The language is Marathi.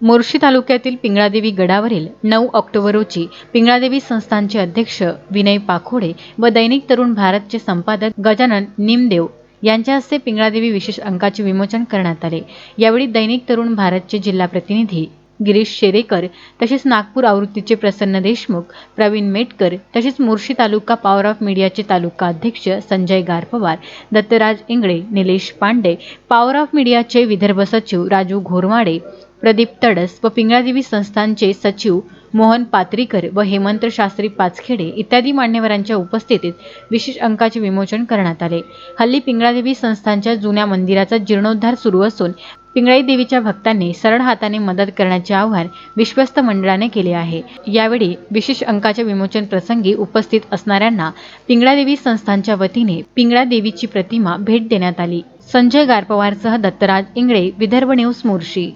मोर्शी तालुक्यातील पिंगळादेवी गडावरील नऊ ऑक्टोबर रोजी पिंगळादेवी संस्थानचे अध्यक्ष विनय पाखोडे व दैनिक तरुण भारतचे संपादक गजानन निमदेव यांच्या हस्ते पिंगळादेवी विशेष अंकाचे विमोचन करण्यात आले. यावेळी दैनिक तरुण भारतचे जिल्हा प्रतिनिधी गिरीश शेरेकर तसेच नागपूर आवृत्तीचे प्रसन्न देशमुख प्रवीण मेटकर तसेच मोर्शी तालुका पॉवर ऑफ मीडियाचे तालुका अध्यक्ष संजय गारपवार दत्तराज इंगळे निलेश पांडे पॉवर ऑफ मीडियाचे विदर्भ सचिव राजू घोरमाडे प्रदीप तडस व पिंगळादेवी संस्थानचे सचिव मोहन पात्रीकर व हेमंत शास्त्री पाचखेडे इत्यादी मान्यवरांच्या उपस्थितीत विशेष अंकाचे विमोचन करण्यात आले. हल्ली पिंगळादेवी संस्थानच्या जुन्या मंदिराचा जीर्णोद्धार सुरू असून पिंगळाई देवीच्या भक्तांनी सरळ हाताने मदत करण्याचे आव्हान विश्वस्त मंडळाने केले आहे. यावेळी विशेष अंकाच्या विमोचन प्रसंगी उपस्थित असणाऱ्यांना पिंगळादेवी संस्थानच्या वतीने पिंगळा देवीची प्रतिमा भेट देण्यात आली. संजय गारपवारसह दत्तराज इंगळे विदर्भ न्यूज मोर्शी